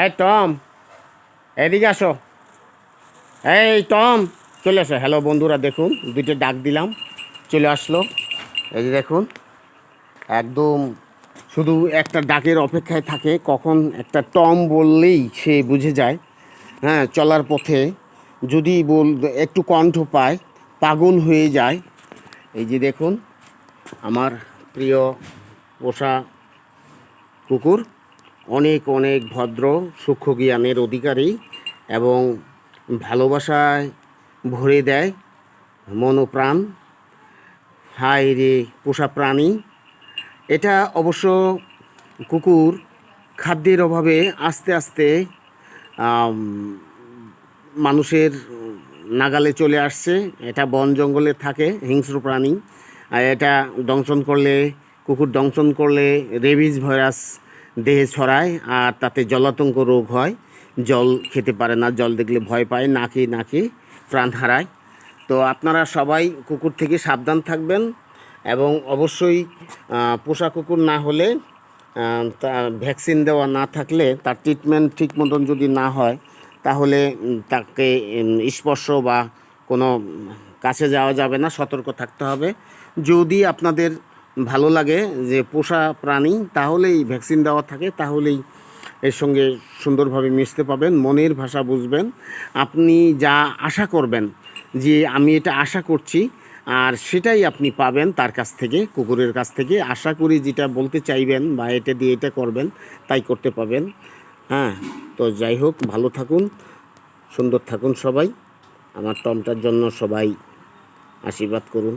এই, টম। এদিকে আসো। এই, টম, চলে আসো। হ্যালো বন্ধুরা, দেখুন, দুইটা ডাক দিলাম, চলে আসলো। এই দেখুন, একদম শুধু একটা ডাকের অপেক্ষায় থাকে, কখন একটা টম বললেই সে বুঝে যায়। হ্যাঁ চলার পথে যদি বল, একটু কণ্ঠ পায়, পাগল হয়ে যায়। এই যে দেখুন, আমার প্রিয় পোষা কুকুর। অনেক অনেক ভদ্র, সূক্ষ্ম জ্ঞানের অধিকারী এবং ভালোবাসায় ভরে দেয় মনোপ্রাণ। হায় রে পোষা প্রাণী। এটা অবশ্য কুকুর খাদ্যের অভাবে আস্তে আস্তে মানুষের নাগালে চলে আসছে। এটা বন জঙ্গলে থাকে, হিংস্র প্রাণী। এটা দংশন করলে, কুকুর দংশন করলে, রেবিজ ভাইরাস দেহে ছড়ায় আর তাতে জলাতঙ্ক রোগ হয়। জল খেতে পারে না, জল দেখলে ভয় পায় না খেয়ে না খেয়ে প্রাণ হারায়। তো আপনারা সবাই কুকুর থেকে সাবধান থাকবেন এবং অবশ্যই পোষা কুকুর না হলে তা ভ্যাকসিন দেওয়া না থাকলে, তার ট্রিটমেন্ট ঠিক মতন যদি না হয়, তাহলে তাকে স্পর্শ বা কোনো কাছে যাওয়া যাবে না, সতর্ক থাকতে হবে। যদি আপনাদের ভালো লাগে যে পোষা প্রাণী, তাহলেই ভ্যাকসিন দেওয়া থাকে, তাহলেই এর সঙ্গে সুন্দরভাবে মিশতে পাবেন মনের ভাষা বুঝবেন। আপনি যা আশা করবেন যে আমি এটা আশা করছি, আর সেটাই আপনি পাবেন তার কাছ থেকে, কুকুরের কাছ থেকে। আশা করি যেটা বলতে চাইবেন বা এটা দিয়ে এটা করবেন, তাই করতে পাবেন হ্যাঁ তো যাই হোক, ভালো থাকুন, সুন্দর থাকুন সবাই। আমার টমটার জন্য সবাই আশীর্বাদ করুন।